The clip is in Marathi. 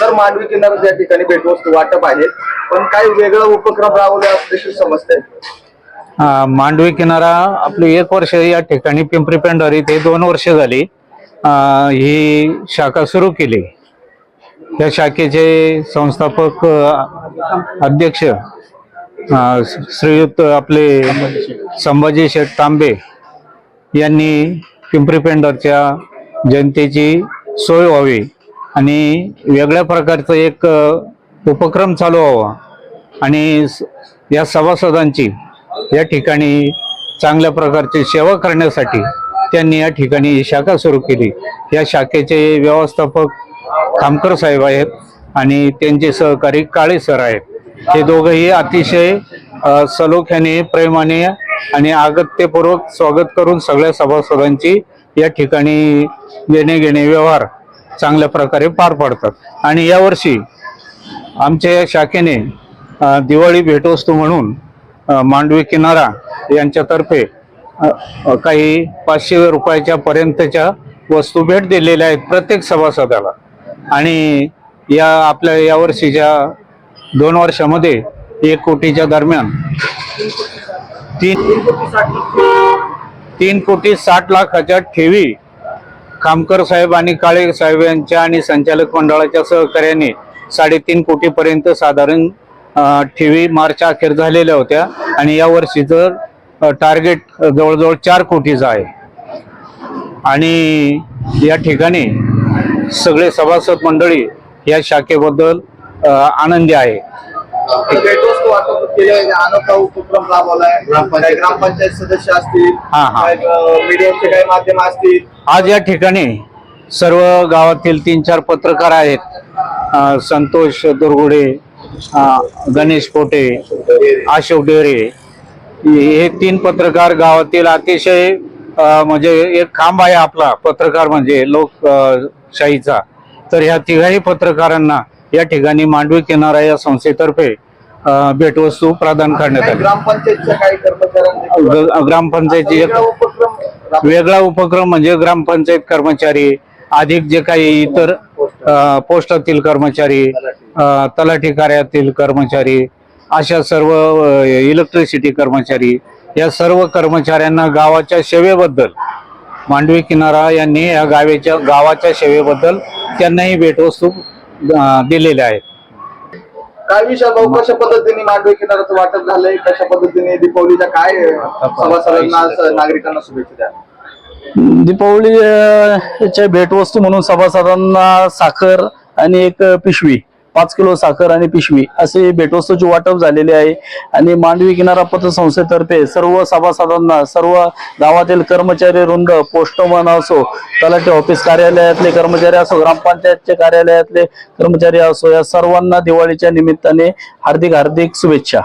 तर मांडवी किनारा या ठिकाणी भेटवस्तू वाटप आहेत. पण काही वेगळा उपक्रम राबवला देखील समजतंय. मांडवी किनारा आपली एक वर्ष या ठिकाणी पिंपरी पेंढार इथे दोन वर्ष झाली. ही शाखा सुरू केली. या शाखेचे संस्थापक अध्यक्ष श्रीयुक्त आपले संभाजी शेठ तांबे यांनी पिंपरी पेंढारच्या जनतेची सोय व्हावी आणि वेगळ्या प्रकारचं एक उपक्रम चालू व्हावा. आणि स- या सभासदांची या ठिकाणी चांगल्या प्रकारची सेवा करण्यासाठी त्यांनी या ठिकाणी शाखा सुरू केली. या शाखेचे व्यवस्थापक खामकर साहेब आहेत आणि त्यांचे सहकारी काळे सर आहेत. हे दोघंही अतिशय सलोख्याने प्रेमाने आणि आगत्यपूर्वक स्वागत करून सगळ्या सभासदांची या ठिकाणी देणे घेणे व्यवहार चांगल्या प्रकारे पार पाडतात. आणि यावर्षी आमच्या या शाखेने दिवाळी भेटवस्तू म्हणून मांडवी किनारा यांच्यातर्फे काही पाचशे रुपयाच्या पर्यंतच्या वस्तू भेट दिलेल्या आहेत प्रत्येक सभासदाला. आणि या आपल्या यावर्षीच्या दोन वर्षामध्ये एक कोटीच्या दरम्यान तीन तीन कोटी साठ लाखाच्या ठेवी. खामकर साहेब आणि काळे साहेब यांच्या आणि संचालक मंडळाच्या सहकार्याने साडेतीन कोटीपर्यंत साधारण ठेवी मार्च अखेर झालेल्या होत्या. आणि या वर्षीचं टार्गेट जवळजवळ चार कोटीचं आहे. आणि या ठिकाणी सगळे सभासद मंडळी या शाखेबद्दल आनंदी आहे. भेटवस्तू वाटप केले अनोखा उपक्रम राबवलाय. ग्रामपंचायत सदस्य असतील हा, हा. अ, मीडियाचे काही माध्यम असतील. आज या ठिकाणी सर्व गावातील तीन चार पत्रकार आहेत. अ, संतोष दुर्गुडे अ, गणेश पोटे अशोक डेरे. हे तीन पत्रकार गावातील अतिशय अ, म्हणजे एक खांब आहे आपला पत्रकार म्हणजे लोकशाहीचा. तर ह्या तिघाही पत्रकारांना या ठिकाणी मांडवी किनारा या संस्थेतर्फे भेटवस्तू प्रदान करण्यात आली. ग्रामपंचायतीची वेगळा उपक्रम म्हणजे ग्रामपंचायत कर्मचारी अधिक जे काही इतर पोस्टातील कर्मचारी तलाठी कार्यातील कर्मचारी अशा सर्व इलेक्ट्रिसिटी कर्मचारी या सर्व कर्मचाऱ्यांना गावाच्या सेवेबद्दल मांडवी किनारा यांनी या गावेच्या गावाच्या सेवेबद्दल त्यांनाही भेटवस्तू अ, दिलेल्या आहेत. काय विषय? भाऊ कशा पद्धतीने मांडवी किनाऱ्याचं वाटप झालंय? कशा पद्धतीने दीपावलीच्या काय सभासदांना नागरिकांना शुभेच्छा द्या? दीपावलीच्या भेटवस्तू म्हणून सभासदांना साखर आणि एक पिशवी. पाच किलो साखर आणि पिशवी असे भेटवस्तूचे वाटप झालेले आहे. आणि मांडवी किनारा पतसंस्थेतर्फे सर्व सभासदांना सर्व गावातील कर्मचारी रुंद पोस्टमन असो तलाठी ऑफिस कार्यालयातले कर्मचारी असो ग्रामपंचायतचे कार्यालयातले कर्मचारी असो या सर्वांना दिवाळीच्या निमित्ताने हार्दिक हार्दिक शुभेच्छा.